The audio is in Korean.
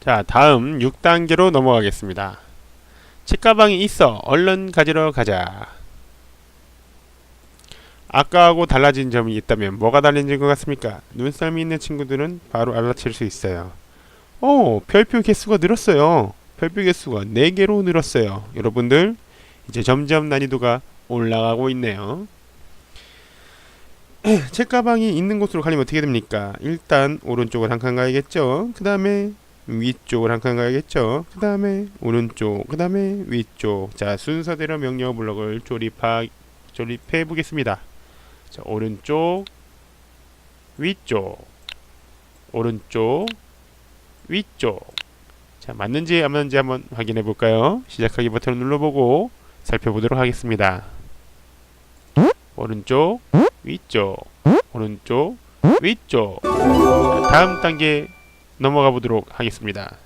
자, 다음 6단계로 넘어가겠습니다. 책가방이 있어. 얼른 가지러 가자. 아까하고 달라진 점이 있다면 뭐가 달라진 것 같습니까? 눈썰미 있는 친구들은 바로 알아챌 수 있어요. 오, 별표 개수가 늘었어요. 별표 개수가 4개로 늘었어요. 여러분들, 이제 점점 난이도가 올라가고 있네요. 책가방이 있는 곳으로 가려면 어떻게 됩니까? 일단 오른쪽을 한 칸 가야겠죠. 그 다음에 위쪽을 한 칸 가야겠죠. 그 다음에 오른쪽, 그 다음에 위쪽. 자 순서대로 명령 블록을 조립하 조립해 보겠습니다. 자 오른쪽, 위쪽, 오른쪽, 위쪽. 자 맞는지 안 맞는지 한번 확인해 볼까요? 시작하기 버튼을 눌러보고 살펴보도록 하겠습니다. 오른쪽, 위쪽, 오른쪽, 위쪽. 자, 다음 단계 넘어가 보도록 하겠습니다.